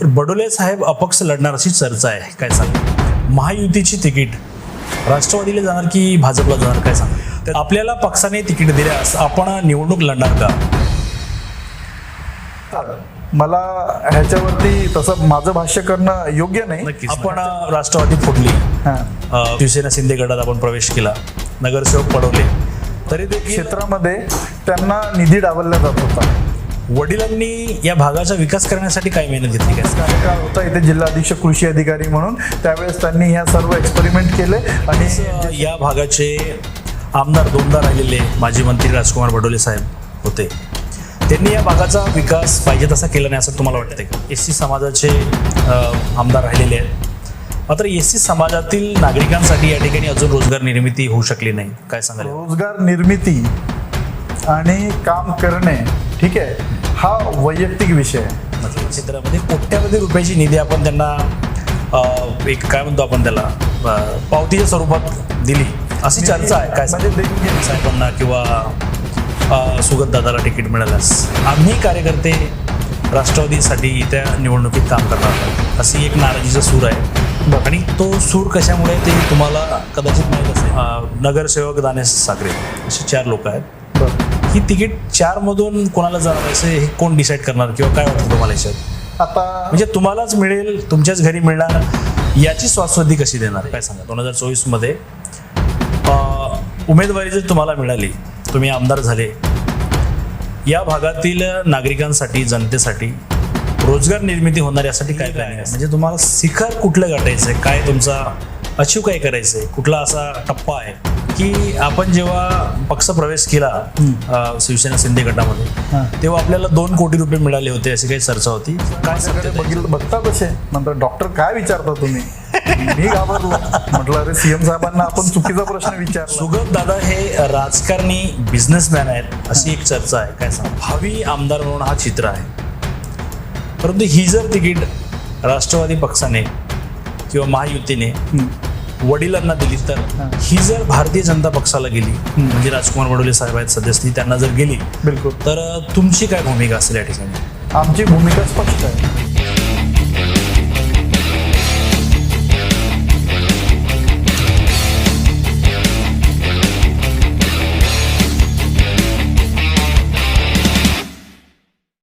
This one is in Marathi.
तर बडोले साहेब अपक्ष लढणार अशी चर्चा आहे. काय सांग? महायुतीची तिकीट. राष्ट्रवादीला जाणार की भाजपला जाणार? काय सांग? तर आपल्याला पक्षाने तिकीट दिल्यास आपण निवडणूक लढणार का? मला ह्याच्यावरती तसं माझं भाष्य करणं योग्य नाही. आपण राष्ट्रवादी फोडली शिवसेना शिंदे गटात आपण प्रवेश केला. नगरसेवक पडवले. तरी देखील क्षेत्रामध्ये त्यांना निधी डावलला जात होता. वडिलांनी या भागाचा विकास करण्यासाठी काय मेहनत घेतली कार्यकाळ होता इथे जिल्हा अधीक्षक कृषी अधिकारी म्हणून. त्यावेळेस त्यांनी ह्या सर्व एक्सपेरिमेंट केले आणि या भागाचे आमदार दोनदा राहिलेले माजी मंत्री राजकुमार बडोले साहेब होते. त्यांनी या भागाचा विकास पाहिजे तसा केला नाही असं तुम्हाला वाटतंय का? एस सी समाजाचे आमदार राहिलेले आहेत. मात्र एस सी समाजातील नागरिकांसाठी या ठिकाणी अजून रोजगार निर्मिती होऊ शकली नाही. काय सांगाल? रोजगार निर्मिती आणि काम करणे ठीक आहे हा वैयक्तिक विषय आहे. क्षेत्रामध्ये कोट्यावधी रुपयाची निधी आपण त्यांना एक काय म्हणतो आपण त्याला पावतीच्या स्वरूपात दिली. अशी चर्चा आहे काय म्हणजे. साहेबांना किंवा सुगत दादाला तिकीट मिळाल्यास. आम्ही कार्यकर्ते राष्ट्रवादीसाठी त्या निवडणुकीत काम करणार आहोत. अशी एक नाराजीचा सूर आहे. आणि तो सूर कशामुळे ते तुम्हाला कदाचित माहीत असेल. नगरसेवक दानेश सागरे असे चार लोक आहेत. ही तिकीट चार मधून कोणाला जाणार असे हे कोण डिसाईड करणार किंवा काय वाटतं तुम्हाला याच्यात? आता म्हणजे तुम्हालाच मिळेल तुमच्याच घरी मिळणार याची स्वास्वधी कशी देणार काय सांगा? दोन हजार चोवीसमध्ये उमेदवारी जर तुम्हाला मिळाली तुम्ही आमदार झाले या भागातील नागरिकांसाठी जनतेसाठी रोजगार निर्मिती होणार यासाठी काय आहे. म्हणजे तुम्हाला शिखर कुठलं गाठायचं आहे काय तुमचा अचीव काय करायचं आहे कुठला असा टप्पा आहे? की आपण जेव्हा पक्ष प्रवेश केला शिवसेना शिंदे गटामध्ये. तेव्हा आपल्याला दोन कोटी रुपये मिळाले होते अशी काही चर्चा होती. काय बघितलं बघता कसे? नंतर डॉक्टर काय विचारता तुम्ही? मी घाबरलो म्हटलं अरे सीएम साहेबांना आपण चुकीचा प्रश्न विचारला. सुगत दादा हे राजकारणी बिझनेसमॅन आहेत अशी एक चर्चा आहे. काय सांग? भावी आमदार म्हणून हा चित्र आहे. परंतु ही जर तिकीट राष्ट्रवादी पक्षाने किंवा महायुतीने वडिलांना दिली तर ही. जर भारतीय जनता पक्षाला गेली म्हणजे राजकुमार बडोले साहेब आहेत सदस्य त्यांना जर गेली बिलकुल. तर तुमची काय भूमिका असेल या ठिकाणी? आमची भूमिका स्पष्ट आहे.